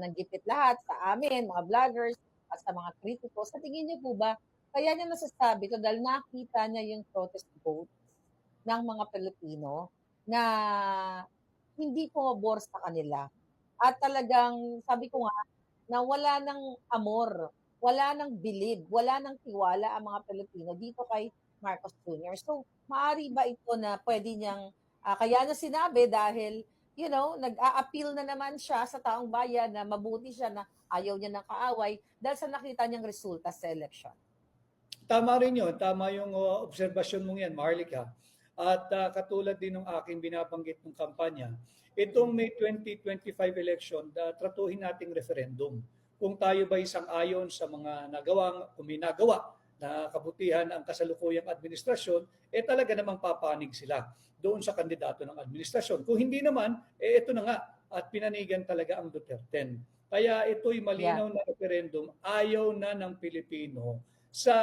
ng gipit lahat sa amin, mga vloggers, at sa mga kritiko. Sa tingin niyo po ba, kaya niya nasasabi to dahil nakita niya yung protest votes ng mga Pilipino na hindi pumabor sa kanila. At talagang, sabi ko nga, na wala ng amor, wala ng bilib, wala ng tiwala ang mga Pilipino dito kay Marcos Jr. So, maari ba ito na pwede niyang, ah, kaya niya sinabi dahil, you know, nag-a-appeal na naman siya sa taong bayan na mabuti siya na ayaw niya ng kaaway dahil sa nakita niyang resulta sa election. Tama rin yun. Tama yung uh, obserbasyon mong yan, Marlica. At uh, katulad din ng aking binabanggit ng kampanya, itong May 2025 election, uh, tratuhin nating referendum. Kung tayo ba isang ayon sa mga nagawang, kung may nagawa na kabutihan ang kasalukuyang administrasyon, eh talaga namang papanig sila doon sa kandidato ng administrasyon. Kung hindi naman, eh ito na nga, at pinanigan talaga ang Duterte. Kaya ito'y malinaw na referendum, ayaw na ng Pilipino sa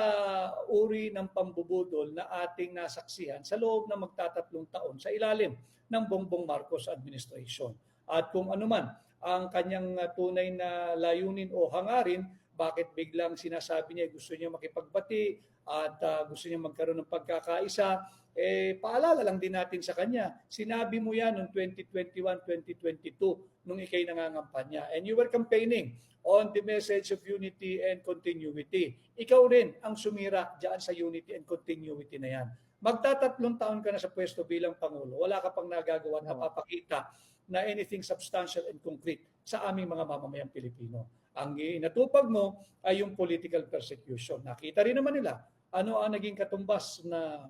uri ng pambubudol na ating nasaksihan sa loob ng magtatatlong taon sa ilalim ng Bongbong Marcos administration. At kung ano man ang kanyang tunay na layunin o hangarin, bakit biglang sinasabi niya gusto niya makipagbati at uh, gusto niya magkaroon ng pagkakaisa, eh paalala lang din natin sa kanya. Sinabi mo yan noong 2021, 2022 nung ikay nangangampanya. And you were campaigning on the message of unity and continuity. Ikaw rin ang sumira diyan sa unity and continuity na yan. Magtatatlong taon ka na sa pwesto bilang Pangulo, wala ka pang nagagawa at napapakita na anything substantial and concrete sa aming mga mamamayang Pilipino. Ang inatupag mo ay yung political persecution. Nakita rin naman nila ano ang naging katumbas na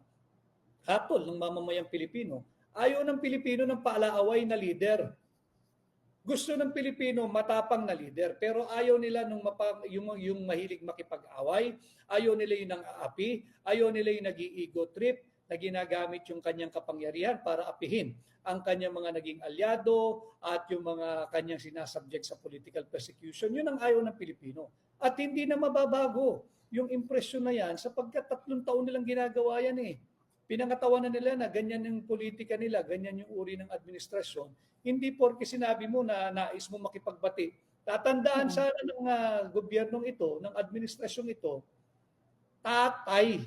hatol ng mamamayang Pilipino. Ayaw ng Pilipino ng paalaaway na leader. Gusto ng Pilipino matapang na leader, pero ayaw nila nung mapa, yung, yung mahilig makipag-away, ayaw nila yung nang aapi, ayaw nila yung nag-ego trip, na ginagamit yung kanyang kapangyarihan para apihin ang kanyang mga naging alyado at yung mga kanyang sinasubject sa political persecution. Yun ang ayaw ng Pilipino. At hindi na mababago yung impresyon na yan sapagkat tatlong taon nilang ginagawa yan eh. Pinangatawanan nila na ganyan yung politika nila, ganyan yung uri ng administrasyon. Hindi porke sinabi mo na nais mo makipagbati. Tatandaan Mhm. sana ng uh, gobyernong ito, ng administrasyong ito, tatay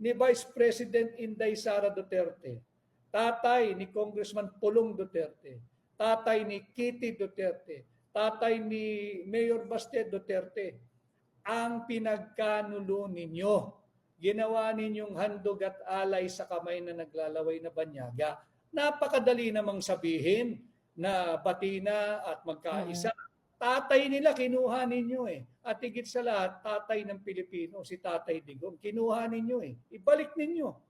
ni Vice President Inday Sara Duterte, tatay ni Congressman Pulong Duterte, tatay ni Kitty Duterte, tatay ni Mayor Baste Duterte, ang pinagkanulo ninyo. Ginawa ninyong handog at alay sa kamay na naglalaway na banyaga. Napakadali namang sabihin na bati na at magkaisa. Tatay nila kinuha ninyo eh. At higit sa lahat, tatay ng Pilipino, si Tatay Digong, kinuha ninyo eh. Ibalik ninyo